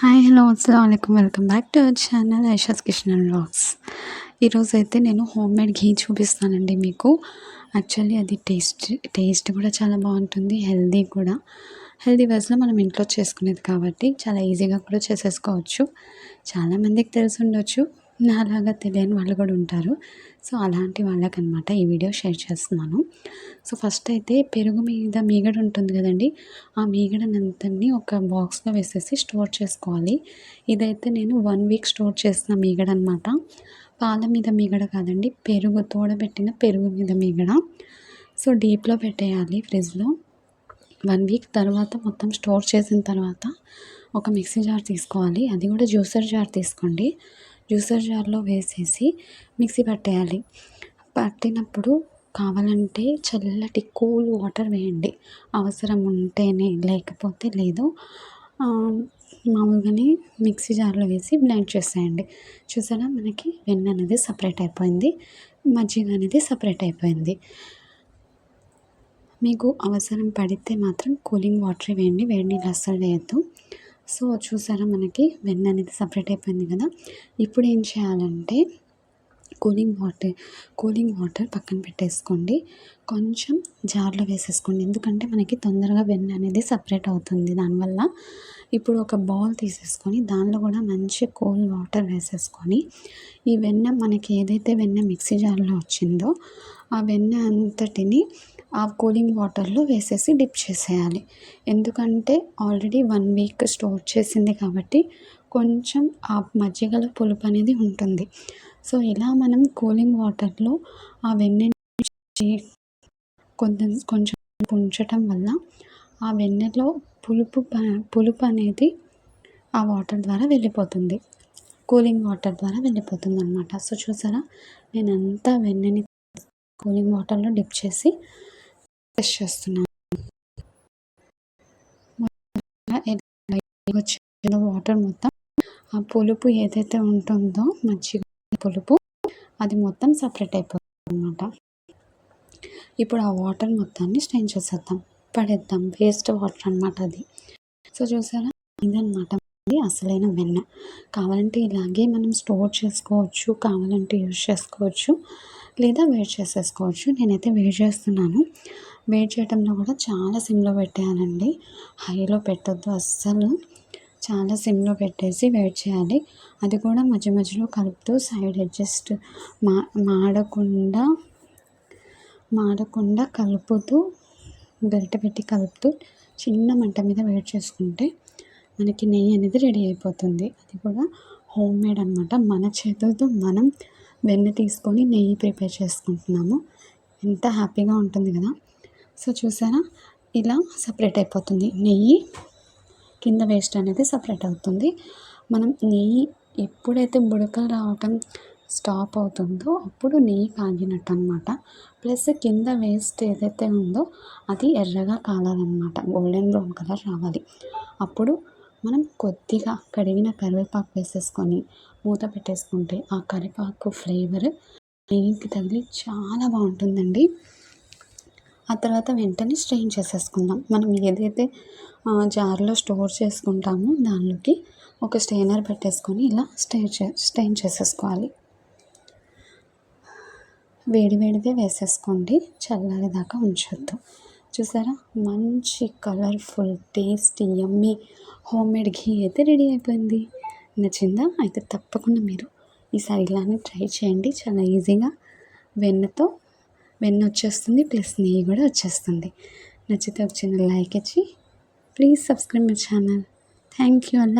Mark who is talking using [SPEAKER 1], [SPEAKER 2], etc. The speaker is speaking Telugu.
[SPEAKER 1] హాయ్ హలో అస్సలం welcome back to our channel Aisha's kitchen vlogs. ఈరోజు అయితే నేను హోమ్ మేడ్ ఘీ చూపిస్తానండి మీకు. యాక్చువల్లీ అది టేస్ట్ టేస్ట్ కూడా చాలా బాగుంటుంది హెల్దీ కూడా. హెల్దీ వైజ్లో మనం ఇంట్లో చేసుకునేది కాబట్టి చాలా ఈజీగా కూడా చేసేసుకోవచ్చు. చాలామందికి తెలిసి ఉండొచ్చు. నాలాగా తెలియని వాళ్ళు కూడా ఉంటారు. సో అలాంటి వాళ్ళకనమాట ఈ వీడియో షేర్ చేస్తున్నాను. సో ఫస్ట్ అయితే పెరుగు మీద మీగడ ఉంటుంది కదండి. ఆ మీగడనంతని ఒక బాక్స్లో వేసేసి స్టోర్ చేసుకోవాలి. ఇదైతే నేను వన్ వీక్ స్టోర్ చేసిన మీగడ అనమాట పాల మీద మీగడ కాదండి పెరుగు తోడబెట్టిన పెరుగు మీద మీగడ. సో డీప్లో పెట్టేయాలి ఫ్రిడ్జ్లో. వన్ వీక్ తర్వాత మొత్తం స్టోర్ చేసిన తర్వాత ఒక మిక్సీ జార్ తీసుకోవాలి. అది కూడా జ్యూసర్ జార్ తీసుకోండి. జ్యూసర్ జార్లో వేసేసి మిక్సీ పట్టేయాలి. పట్టినప్పుడు కావాలంటే చల్లటి కూల్ వాటర్ వేయండి. అవసరం ఉంటేనే లేకపోతే లేదు. మామూలుగానే మిక్సీ జార్లో వేసి బ్లెండ్ చేసేయండి. చూసారా? మనకి వెన్న అనేది సపరేట్ అయిపోయింది. మజ్జిగ అనేది సపరేట్ అయిపోయింది. మీకు అవసరం పడితే మాత్రం కూలింగ్ వాటర్ వేయండి. వేడి నీళ్ళు అస్సలు వేయద్దు. సో చూసారా మనకి వెన్న అనేది సపరేట్ అయిపోయింది కదా? ఇప్పుడు ఏం చేయాలంటే కూలింగ్ వాటర్ కూలింగ్ వాటర్ పక్కన పెట్టేసుకోండి. కొంచెం జార్లో వేసేసుకోండి. ఎందుకంటే మనకి తొందరగా వెన్న అనేది సపరేట్ అవుతుంది. దానివల్ల ఇప్పుడు ఒక బౌల్ తీసేసుకొని దానిలో కూడా మంచి కూల్ వాటర్ వేసేసుకొని ఈ వెన్న మనకి ఏదైతే వెన్న మిక్సీ జార్లో వచ్చిందో ఆ వెన్న అంతటిని ఆ కూలింగ్ వాటర్లో వేసేసి డిప్ చేసేయాలి. ఎందుకంటే ఆల్రెడీ వన్ వీక్ స్టోర్ చేసింది కాబట్టి కొంచెం ఆ మజ్జిగల పులుపు అనేది ఉంటుంది. సో ఇలా మనం కూలింగ్ వాటర్లో ఆ వెన్నె కొంచెం కొంచెం ఉంచటం వల్ల ఆ వెన్నెలో పులుపు పులుపు అనేది ఆ వాటర్ ద్వారా వెళ్ళిపోతుంది. కూలింగ్ వాటర్ ద్వారా వెళ్ళిపోతుంది అనమాట సో చూసారా? నేను అంతా వెన్నెని కూలింగ్ వాటర్లో డిప్ చేసి టెస్ట్ చేస్తున్నాను వాటర్ మొత్తం ఆ పులుపు ఏదైతే ఉంటుందో మజ్జిగ పులుపు అది మొత్తం సపరేట్ అయిపోతుంది అనమాట ఇప్పుడు ఆ వాటర్ మొత్తాన్ని స్టెయిన్ చేసేద్దాం. పడేద్దాం. వేస్ట్ వాటర్ అనమాట అది. సో చూసారా? ఇదనమాట అసలైన వెన్న. కావాలంటే ఇలాగే మనం స్టోర్ చేసుకోవచ్చు కావాలంటే యూజ్ చేసుకోవచ్చు లేదా వేడి చేసేసుకోవచ్చు. నేనైతే వేడి చేస్తున్నాను. వేడి చేయడంలో కూడా చాలా సిమ్లో పెట్టేయాలండి హైలో పెట్టద్దు అస్సలు. చాలా సిమ్లో పెట్టేసి వేడి చేయాలి. అది కూడా మధ్య మధ్యలో కలుపుతూ సైడ్ అడ్జస్ట్ మా మాడకుండా మాడకుండా కలుపుతూ గరిట పెట్టి కలుపుతూ చిన్న మంట మీద వేడి చేసుకుంటే మనకి నెయ్యి అనేది రెడీ అయిపోతుంది. అది కూడా హోమ్ మేడ్ అనమాట మన చేతులతో మనం వెన్న తీసుకొని నెయ్యి ప్రిపేర్ చేసుకుంటున్నాము. ఎంత హ్యాపీగా ఉంటుంది కదా. సో చూసారా? ఇలా సపరేట్ అయిపోతుంది. నెయ్యి కింద వేస్ట్ అనేది సపరేట్ అవుతుంది. మనం నెయ్యి ఎప్పుడైతే బుడకలు రావటం స్టాప్ అవుతుందో అప్పుడు నెయ్యి కాగినట్టు అనమాట ప్లస్ కింద వేస్ట్ ఏదైతే ఉందో అది ఎర్రగా కాలాలన్నమాట. గోల్డెన్ బ్రౌన్ కలర్ రావాలి. అప్పుడు మనం కొద్దిగా కడిగిన కరివేపాకు వేసేసుకొని మూత పెట్టేసుకుంటే ఆ కరివేపాకు ఫ్లేవర్ నెయ్యికి తగిలి చాలా బాగుంటుందండి. ఆ తర్వాత వెంటనే స్ట్రెయిన్ చేసేసుకుందాం. మనం ఏదైతే జార్లో స్టోర్ చేసుకుంటామో దానిలోకి ఒక స్టెయినర్ పెట్టేసుకొని ఇలా స్టెయిన్ చే స్టెయిన్ చేసేసుకోవాలి. వేడి వేడిదే వేసేసుకోండి. చల్లారేదాకా ఉంచొద్దు. చూసారా? మంచి colourful tasty yummy home made ghee అయితే రెడీ అయిపోయింది. నచ్చిందా? అయితే తప్పకుండా మీరు ఈసారి ఇలానే ట్రై చేయండి. చాలా ఈజీగా వెన్నతో వెన్న వచ్చేస్తుంది ప్లస్ నెయ్యి కూడా వచ్చేస్తుంది. నచ్చితే ఒక చిన్న లైక్ ఇచ్చి please subscribe my channel. Thank you all.